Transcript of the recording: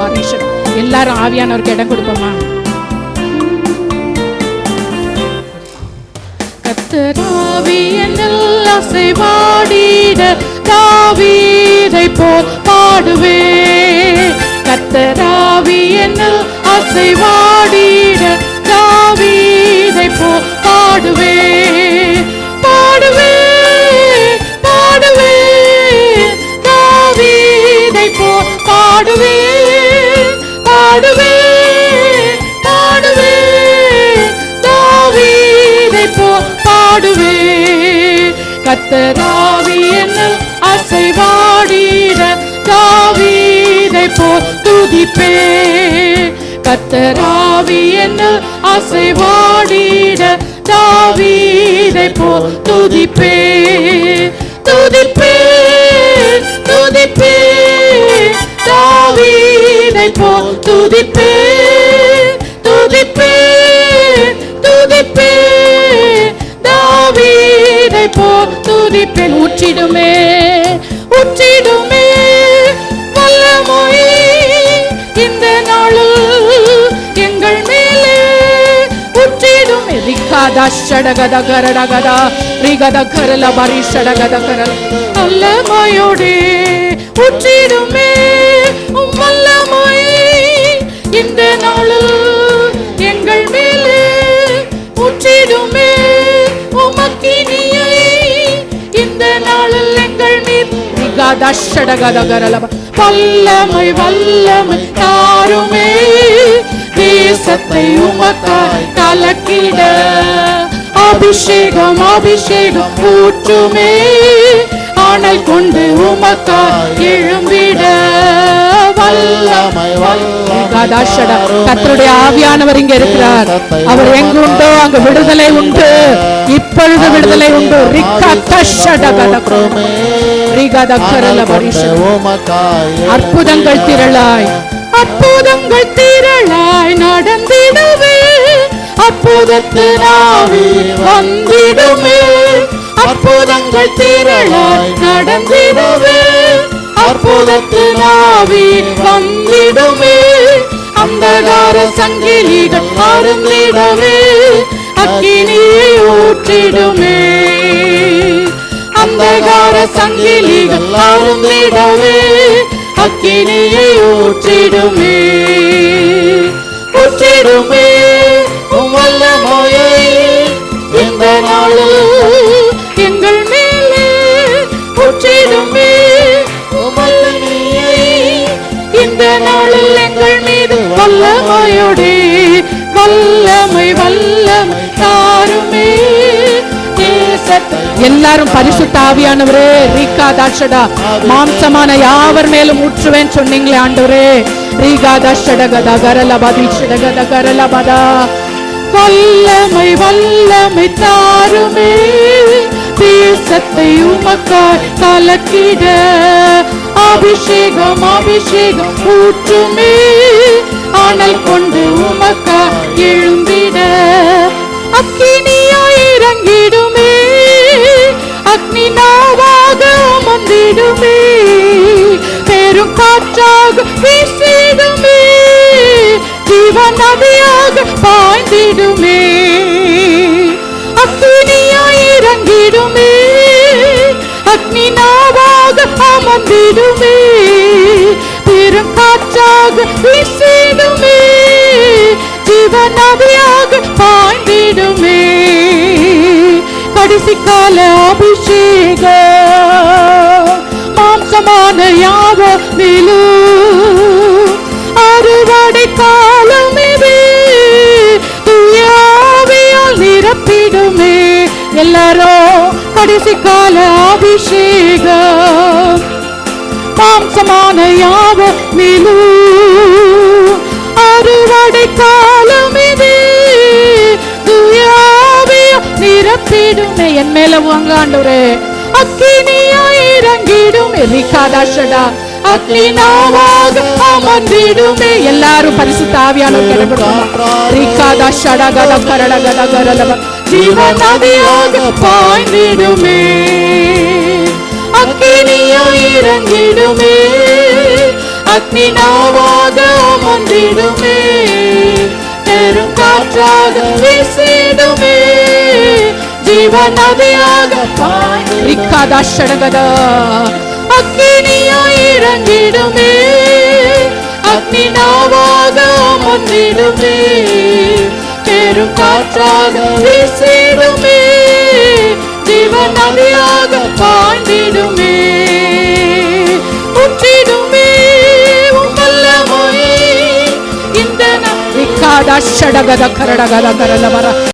பாரிஷன் எல்லாரும் ஆவியானவருக்கு இடம் கொடுப்போமா? அசை அசைவாடிட தாவீதை போல் பாடுவே. கத்தராவியனில் அசைவாடிட துதிப்பே கத்தராவி என்ன அசைவாடிட தாவீதை போல் துதிப்பே. துதிப்பே துதிப்பே. தாவீதை போல் துதிப்பே. துதிப்பே துதிப்பே. தாவீதை போல் துதிப்பே ஊற்றிடுமே ஊற்றிடுமே ஊற்றிடுமே ரிகாதா ஷடகத கரடகதா ரிகத கரல பரி ஷடகத கரல வல்லமையோடே ஊற்றிடுமே உம் வல்லமொழி இந்த நாளில் எங்கள் மேலே ஊற்றிடுமே உமக்கினியை இந்த நாளில் எங்கள் மீது ரிகாதஷடகதகரலப வல்லமை வல்லமை தாருமே தேசத்தை உமக்காய் கலக்கிட. அபிஷேகம் அபிஷேகம் ஊற்றுமே. ஆணல் கொண்டு உமக்காய் எழும்பிட. கர்த்தருடைய ஆவியானவர் இங்க இருக்கிறார். அவர் எங்கு உண்டோ அங்கு விடுதலை உண்டு. இப்பொழுது விடுதலை உண்டு. அற்புதங்கள் திரளாய். அற்புதங்கள் அற்புதத்து வந்திடுமே. அற்புதங்கள் திரளாய் நடந்திடுவே அற்புதத்து நாவி வந்திடுமே. அந்தகார சங்கிலிகள் அருந்திடவே அக்கினியை ஊற்றிடுமே. அந்தகார சங்கிலிகள் அருந்திடவே அக்கினியை ஊற்றிடுமே. எல்லாரும் பரிசுத்த ஆவியானவரே ரீகா தாஷடா மாம்சமான யாவர் மேலும் ஊற்றுவேன் சொன்னீங்களே ஆண்டவரே. ரீகா தாஷட கதா கரல பதிஷட கத கரல பதா. வல்லமை வல்லமை தாருமே. தேசத்தை உமக்காய் கலக்கிட. அபிஷேகம் அபிஷேகம் ஊற்றுமே. அனல் கொண்டு உமக்கா எழும்பிட. அக்கினி அமர்ந்திடுமே பெரும் காற்றாக வீசிடுமே. ஜீவ நதியாக பாய்ந்திடுமே. அக்கினியாய் இறங்கிடுமே. அக்னி நாவாக அமர்ந்திடுமே. யாவ அறுவடை காலம் இது தூயாவியால் நிரப்பிடுமே. எல்லாரும் கடைசி கால அபிஷேகம். மாம்சமான யாவ நிலு அறுவடை காலம் இது நிரப்பிடுமே. என் மேல வாங்க ஆண்டவரே அக்கினியா இறங்கிடும் அக்னி நாவாக அமர்ந்திடுமே எல்லாரும் பரிசுத்த ஆவியானவர் கிடக்கிறோம் ரிகாதாஷடா கட கரட கட கரலவ ஜீவ நதியாக பாய்ந்திடுமே அக்கினியா இறங்கிடுமே அக்னி நாவாக பாய்ந்திடுமே பெரும் காற்றாக வீசிடுமே ஜீவ நதியாக பாய்ந்திருக்காதா ஷடகதா அக்னியாய் இறங்கிடுமே. அக்னி நாவாக அமர்ந்திடுமே. பெரும் காற்றாக வீசிடுமே. ஜீவ நதியாக பாய்ந்திடுமே. ஊற்றிடுமே உம் இந்த ந- ரிக்காதா கரடகத கரலவர